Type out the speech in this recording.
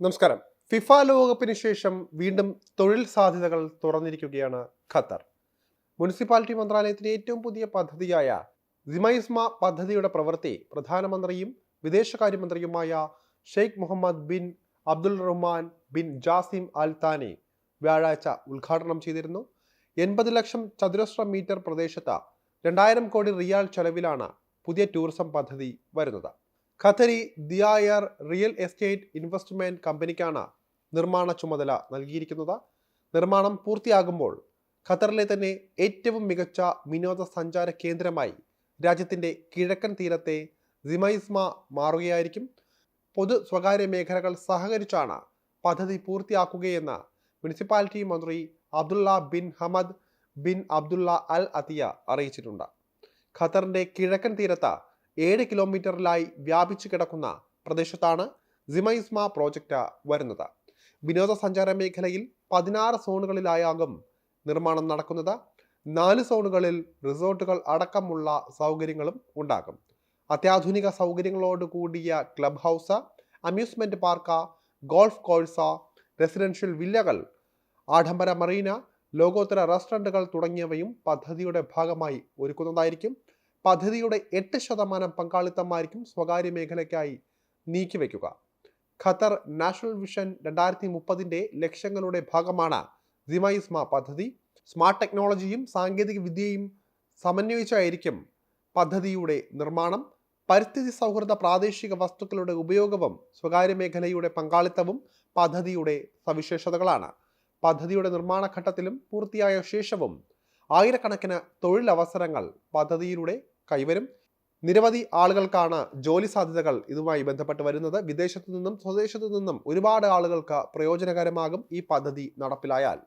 നമസ്കാരം. ഫിഫ ലോകകപ്പിന് ശേഷം വീണ്ടും തൊഴിൽ സാധ്യതകൾ തുറന്നിരിക്കുകയാണ് ഖത്തർ. മുനിസിപ്പാലിറ്റി മന്ത്രാലയത്തിന്റെ ഏറ്റവും പുതിയ പദ്ധതിയായ സിമൈസ്മ പദ്ധതിയുടെ പ്രവൃത്തി പ്രധാനമന്ത്രിയും വിദേശകാര്യമന്ത്രിയുമായ Sheikh Mohammed bin Abdul Rahman bin Jassim Al Thani വ്യാഴാഴ്ച ഉദ്ഘാടനം ചെയ്തിരുന്നു. എൺപത് ലക്ഷം ചതുരശ്ര മീറ്റർ പ്രദേശത്ത് രണ്ടായിരം കോടി റിയാൽ ചെലവിലാണ് പുതിയ ടൂറിസം പദ്ധതി വരുന്നത്. Qatari Diar real estate investment കമ്പനിക്കാണ് നിർമ്മാണ ചുമതല നൽകിയിരിക്കുന്നത്. നിർമ്മാണം പൂർത്തിയാകുമ്പോൾ ഖത്തറിലെ തന്നെ ഏറ്റവും മികച്ച വിനോദസഞ്ചാര കേന്ദ്രമായി രാജ്യത്തിന്റെ കിഴക്കൻ തീരത്തെ സിമൈസ്മ മാറുകയായിരിക്കും. പൊതു സ്വകാര്യ മേഖലകൾ സഹകരിച്ചാണ് പദ്ധതി പൂർത്തിയാക്കുകയെന്ന് മുനിസിപ്പാലിറ്റി മന്ത്രി Abdullah bin Hamad bin Abdullah Al Attiyah അറിയിച്ചിട്ടുണ്ട്. ഖത്തറിന്റെ കിഴക്കൻ തീരത്ത് ഏഴ് കിലോമീറ്ററിലായി വ്യാപിച്ചു കിടക്കുന്ന പ്രദേശത്താണ് സിമൈസ്മ പ്രോജക്റ്റ് വരുന്നത്. വിനോദസഞ്ചാര മേഖലയിൽ പതിനാറ് സോണുകളിലായാകും നിർമ്മാണം നടക്കുന്നത്. നാല് സോണുകളിൽ റിസോർട്ടുകൾ അടക്കമുള്ള സൗകര്യങ്ങളും ഉണ്ടാകും. അത്യാധുനിക സൗകര്യങ്ങളോട് കൂടിയ club house amusement park golf course residential വില്ലകൾ ആഡംബര മറീന ലോകോത്തര റെസ്റ്റോറന്റുകൾ തുടങ്ങിയവയും പദ്ധതിയുടെ ഭാഗമായി ഒരുക്കുന്നതായിരിക്കും. പദ്ധതിയുടെ എട്ട് ശതമാനം പങ്കാളിത്തമായിരിക്കും സ്വകാര്യ മേഖലയ്ക്കായി നീക്കിവെക്കുക. ഖത്തർ നാഷണൽ വിഷൻ രണ്ടായിരത്തി മുപ്പതിന്റെ ലക്ഷ്യങ്ങളുടെ ഭാഗമാണ് സിമൈസ്മ പദ്ധതി. സ്മാർട്ട് ടെക്നോളജിയും സാങ്കേതിക വിദ്യയും സമന്വയിച്ചായിരിക്കും പദ്ധതിയുടെ നിർമ്മാണം. പരിസ്ഥിതി സൗഹൃദ പ്രാദേശിക വസ്തുക്കളുടെ ഉപയോഗവും സ്വകാര്യ മേഖലയുടെ പങ്കാളിത്തവും പദ്ധതിയുടെ സവിശേഷതകളാണ്. പദ്ധതിയുടെ നിർമ്മാണ ഘട്ടത്തിലും പൂർത്തിയായ ശേഷവും ആയിരക്കണക്കിന് തൊഴിലവസരങ്ങൾ പദ്ധതിയിലൂടെ കൈവരും. നിരവധി ആളുകൾക്കാണ് ജോലി സാധ്യതകൾ ഇതുമായി ബന്ധപ്പെട്ട് വരുന്നത്. വിദേശത്തു നിന്നും സ്വദേശത്തു നിന്നും ഒരുപാട് ആളുകൾക്ക് പ്രയോജനകരമാകും ഈ പദ്ധതി നടപ്പിലായാൽ.